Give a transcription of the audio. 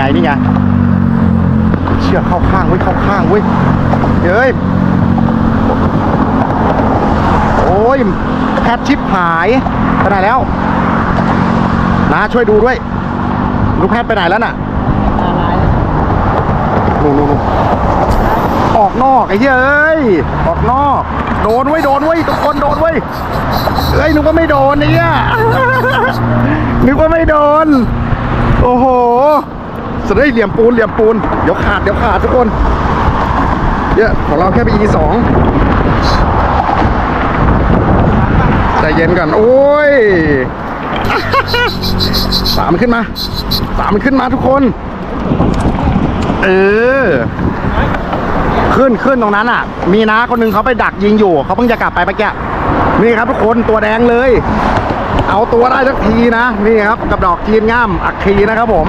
ไงนี่ไงเชือกเข้าข้างเว้ยเข้าข้างเว้ยเฮ้ยโอ้ยแพทชิปหายไปไหนแล้วนะช่วยดูด้วย ลูกแพทไปไหนแล้วน่ะนู่นนู่นนู่นออกนอกไอ้เหี้ยเอ้ยออกนอก โดนไว้ยโดนไว้ยทุกคนโดนไว้ยเอ้ยนึกว่าไม่โดนไอ้เหี้ยนึกว่าไม่โดน โอ้โห สุดได้ยเหลี่ยมปูนเหลี่ยมปูนเดี๋ยวขาดเดี๋ยวขาดทุกคนเนี่ยของเราแค่ไป E สองใจเย็นก่อนโอ้ยสามมันขึ้นมาสามมันขึ้นมาทุกคน เออ ขึ้นขึ้นตรงนั้นอะ มีน้าคนหนึงเขาไปดักยิงอยู่ เขาเพิ่งจะกลับไปเมื่อกี้นี่ครับทุกคนตัวแดงเลย เอาตัวได้สักทีนะ นี่ครับ กับดอกจีนง่าม อักคีนะครับผม